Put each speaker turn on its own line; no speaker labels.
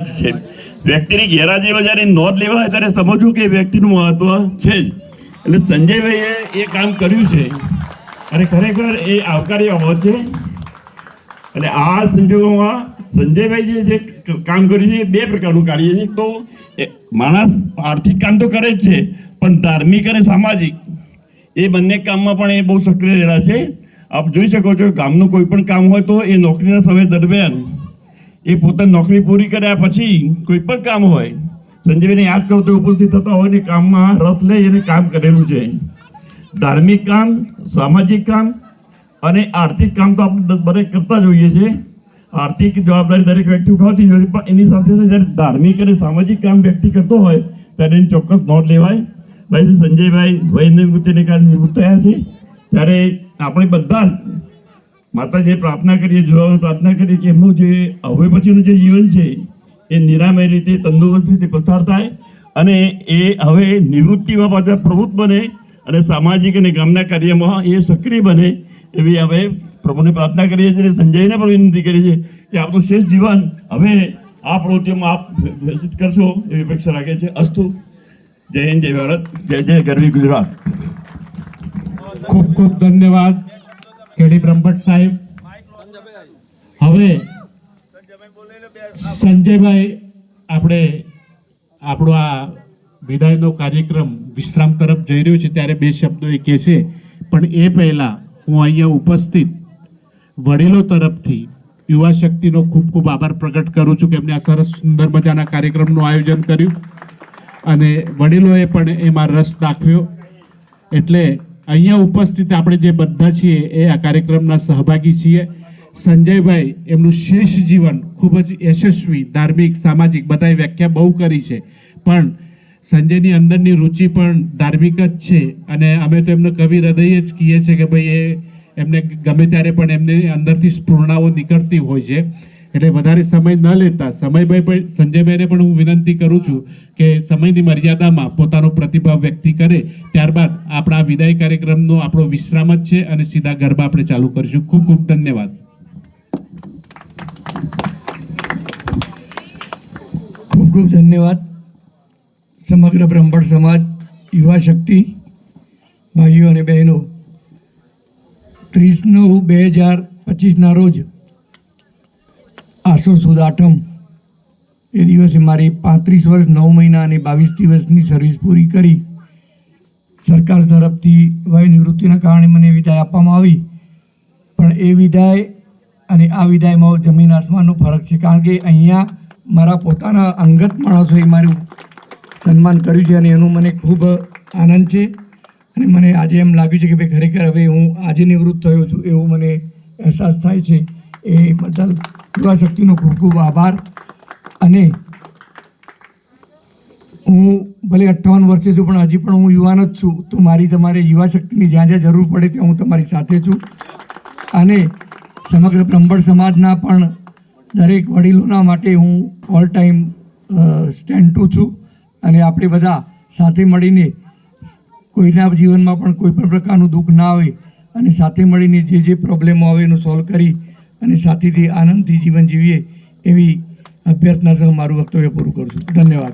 છે. વ્યક્તિની ગેરહાજરીમાં જ્યારે નોંધ લેવા હોય ત્યારે સમજવું કે વ્યક્તિનું મહત્વ છે જ. એટલે સંજયભાઈએ એ કામ કર્યું છે. અને ખરેખર એ આવકાર્ય હોત છે. અને આ સંજોગોમાં સંજયભાઈ જે કામ કર્યું છે એ બે પ્રકારનું કાર્ય છે. તો માણસ આર્થિક કામ તો કરે જ છે, પણ ધાર્મિક અને સામાજિક એ બંને કામમાં પણ એ બહુ સક્રિય રહેલા છે. આપ જોઈ શકો છો, ગામનું કોઈ પણ કામ હોય તો એ નોકરીના સમય દરમિયાન એ પોતાની નોકરી પૂરી કર્યા પછી કોઈ પણ કામ હોય સંજયભાઈને યાદ કરો તો ઉપસ્થિત થતા હોય ને કામમાં રસ લઈ અને કામ કરેલું છે. ધાર્મિક કામ, સામાજિક કામ અને આર્થિક કામ તો આપણે દરેક કરતા જ હોઈએ છીએ. આર્થિક જવાબદારી દરેક વ્યક્તિ ઉઠાવતી જોઈએ પણ એની સાથે સાથે જ્યારે ધાર્મિક અને સામાજિક કામ વ્યક્તિ કરતો હોય, ત્યારે એની ચોક્કસ નોંધ લેવાય. ભાઈ સંજયભાઈ વય નિવૃત્તિને કારણે નિવૃત્ત થયા છે. ત્યારે આપણે બધા જ માતાજીને પ્રાર્થના કરીએ જોવાની પ્રાર્થના કરીએ કે એમનું જે હવે પછીનું જે જીવન છે, એ નિરામય રીતે, તંદુરસ્ત રીતે પસાર થાય અને એ હવે નિવૃત્તિમાં પાછા પ્રવૃત્ત બને અને સામાજિક અને ગામના કાર્યમાં એ સક્રિય બને એવી હવે પ્રભુને પ્રાર્થના કરીએ છીએ સંજયને પણ વિનંતી કરીએ છીએ કે આપનું શ્રેષ્ઠ જીવન હવે આ પ્રવૃત્તિઓમાં આપ વ્યતીત કરશો એવી અપેક્ષા રાખે છે. અસ્તુ. જય હિન્દ, જય ભારત, જય જય ગરવી ગુજરાત.
ખૂબ ખૂબ ધન્યવાદ. કેડી બ્રહ્મભટ્ટ સાહેબ? હવે સંજયભાઈ, આપણે આપણો આ વિદાયનો કાર્યક્રમ વિશ્રામ તરફ જઈ રહ્યો છે, ત્યારે બે શબ્દો એ કહેશે પણ એ પહેલાં હું અહીંયા ઉપસ્થિત વડીલો તરફથી યુવા શક્તિનો ખૂબ ખૂબ આભાર પ્રગટ કરું છું કે એમને આ સરસ સુંદર મજાના કાર્યક્રમનું આયોજન કર્યું. અને વડીલોએ પણ એમાં રસ દાખવ્યો. એટલે અહીંયા ઉપસ્થિત આપણે જે બધા છીએ એ આ કાર્યક્રમના સહભાગી છીએ. સંજયભાઈ, એમનું શેષ જીવન ખૂબ જ યશસ્વી, ધાર્મિક, સામાજિક, બધાએ વ્યાખ્યા બહુ કરી છે. પણ સંજયની અંદરની રુચિ પણ ધાર્મિક જ છે અને અમે તો એમને કવિ હૃદય જ કહીએ છીએ કે ભાઈ, એ એમને ગમે ત્યારે પણ એમની અંદરથી સ્ફૂર્ણાઓ નીકળતી હોય છે. એટલે વધારે સમય ન લેતા સમયભાઈ પણ, સંજયભાઈને પણ હું વિનંતી કરું છું કે સમયની મર્યાદામાં પોતાનો પ્રતિભાવ વ્યક્તિ કરે. ત્યારબાદ આપણા વિદાય કાર્યક્રમનો આપણો વિશ્રામ જ છે અને સીધા ગરબા આપણે ચાલુ કરીશું. ખૂબ ખૂબ ધન્યવાદ.
ખૂબ ખૂબ ધન્યવાદ. સમગ્ર બ્રહ્મણ સમાજ, યુવા શક્તિ, ભાઈઓ અને બહેનો. ત્રીસનું બે હજાર પચીસના રોજ આસો આઠમ એ દિવસે મારી પાંત્રીસ વર્ષ, નવ મહિના અને બાવીસ દિવસની સર્વિસ પૂરી કરી. સરકાર તરફથી વય નિવૃત્તિના કારણે મને વિદાય આપવામાં આવી. પણ એ વિદાય અને આ વિદાયમાં જમીન આસમાનનો ફરક છે, કારણ કે અહીંયા મારા પોતાના અંગત માણસોએ મારું સન્માન કર્યું છે અને એનો મને ખૂબ આનંદ છે. અને મને આજે એમ લાગ્યું છે કે ભાઈ, ખરેખર હવે હું આજે નિવૃત્ત થયો છું, એવું મને અહેસાસ થાય છે. એ બદલ યુવા શક્તિનો ખૂબ ખૂબ આભાર. અને હું ભલે અઠ્ઠાવન વર્ષે છું, પણ હજી પણ હું યુવાન જ છું, તો મારી તમારે યુવા શક્તિની જ્યાં જ્યાં જરૂર પડે ત્યાં હું તમારી સાથે છું. અને સમગ્ર બ્રહ્મણ સમાજના પણ દરેક વડીલોના માટે હું ઓલ ટાઈમ સ્ટેન્ડ ટુ છું. અને આપણે બધા સાથે મળીને કોઈના જીવનમાં પણ કોઈ પણ પ્રકારનું દુઃખ ના આવે અને સાથે મળીને જે જે પ્રોબ્લેમો આવે એનું સોલ્વ કરી અને સાથીથી આનંદથી જીવન જીવીએ એવી અભ્યર્થના સહ મારું વક્તવ્ય પૂરું કરું છું. ધન્યવાદ.